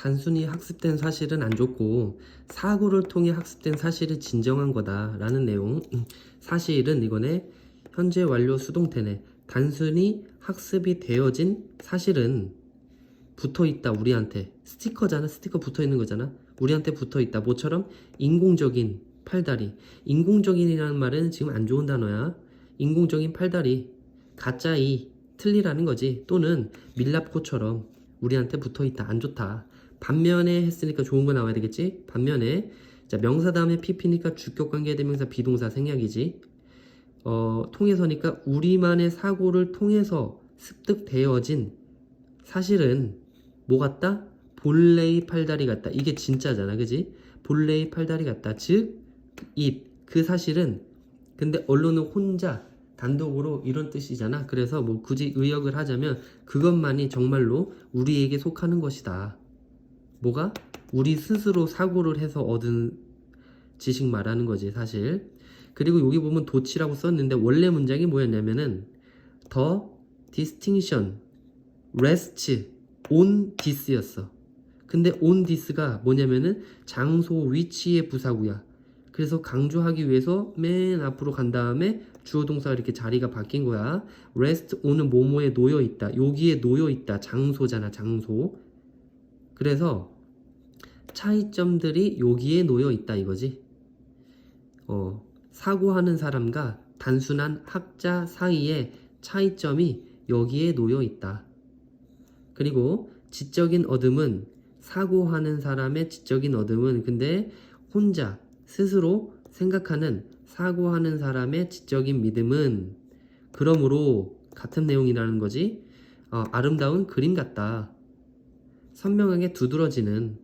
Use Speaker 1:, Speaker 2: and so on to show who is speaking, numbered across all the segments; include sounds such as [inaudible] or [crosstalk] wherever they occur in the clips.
Speaker 1: 단순히 학습된 사실은 안 좋고 사고를 통해 학습된 사실이 진정한 거다라는 내용. 음, [clears throat] 사실은 이거네. 현재 완료 수동태네. 단순히 학습이 되어진 사실은 붙어 있다 우리한테. 스티커잖아. 스티커 붙어 있는 거잖아. 우리한테 붙어 있다. 뭐처럼 인공적인 팔다리. 인공적인이라는 말은 지금 안 좋은 단어야. 인공적인 팔다리. 가짜 이 틀리라는 거지. 또는 밀랍코처럼 우리한테 붙어 있다. 안 좋다. 반면에 했으니까 좋은 거 나와야 되겠지? 반면에 자 명사 다음에 PP니까 주격 관계 대명사 비동사 생략이지. 어, 통해서니까 우리만의 사고를 통해서 습득되어진 사실은 뭐 같다? 본래의 팔다리 같다. 이게 진짜잖아. 그지? 본래의 팔다리 같다. 즉, 잇. 그 사실은 근데 언론은 혼자 단독으로 이런 뜻이잖아. 그래서 뭐 굳이 의역을 하자면 그것만이 정말로 우리에게 속하는 것이다. 뭐가? 우리 스스로 사고를 해서 얻은 지식 말하는 거지, 사실. 그리고 여기 보면 도치라고 썼는데 원래 문장이 뭐였냐면은 더 distinction rests on this였어. 근데 on this가 뭐냐면은 장소 위치의 부사구야. 그래서 강조하기 위해서 맨 앞으로 간 다음에 주어 동사가 이렇게 자리가 바뀐 거야. rest on은 뭐뭐에 놓여 있다. 여기에 놓여 있다. 장소잖아, 장소. 그래서 차이점들이 여기에 놓여 있다 이거지. 어, 사고하는 사람과 단순한 학자 사이의 차이점이 여기에 놓여 있다. 그리고 지적인 어둠은 사고하는 사람의 지적인 어둠은 근데 혼자 스스로 생각하는 사고하는 사람의 지적인 믿음은 그러므로 같은 내용이라는 거지. 어, 아름다운 그림 같다. 선명하게 두드러지는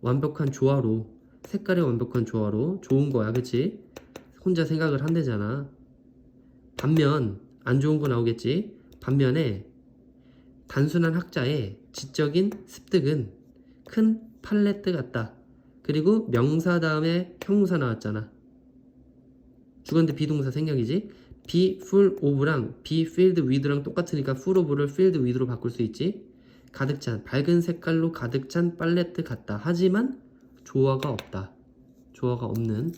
Speaker 1: 완벽한 조화로 색깔의 완벽한 조화로 좋은 거야 그치? 혼자 생각을 한대잖아. 반면 안 좋은 거 나오겠지? 반면에 단순한 학자의 지적인 습득은 큰 팔레트 같다. 그리고 명사 다음에 형용사 나왔잖아. 주관대 비동사 생략이지? be full of랑 be filled with랑 똑같으니까 full of를 filled with로 바꿀 수 있지 가득 찬 밝은 색깔로 가득 찬 팔레트 같다. 하지만 조화가 없다. 조화가 없는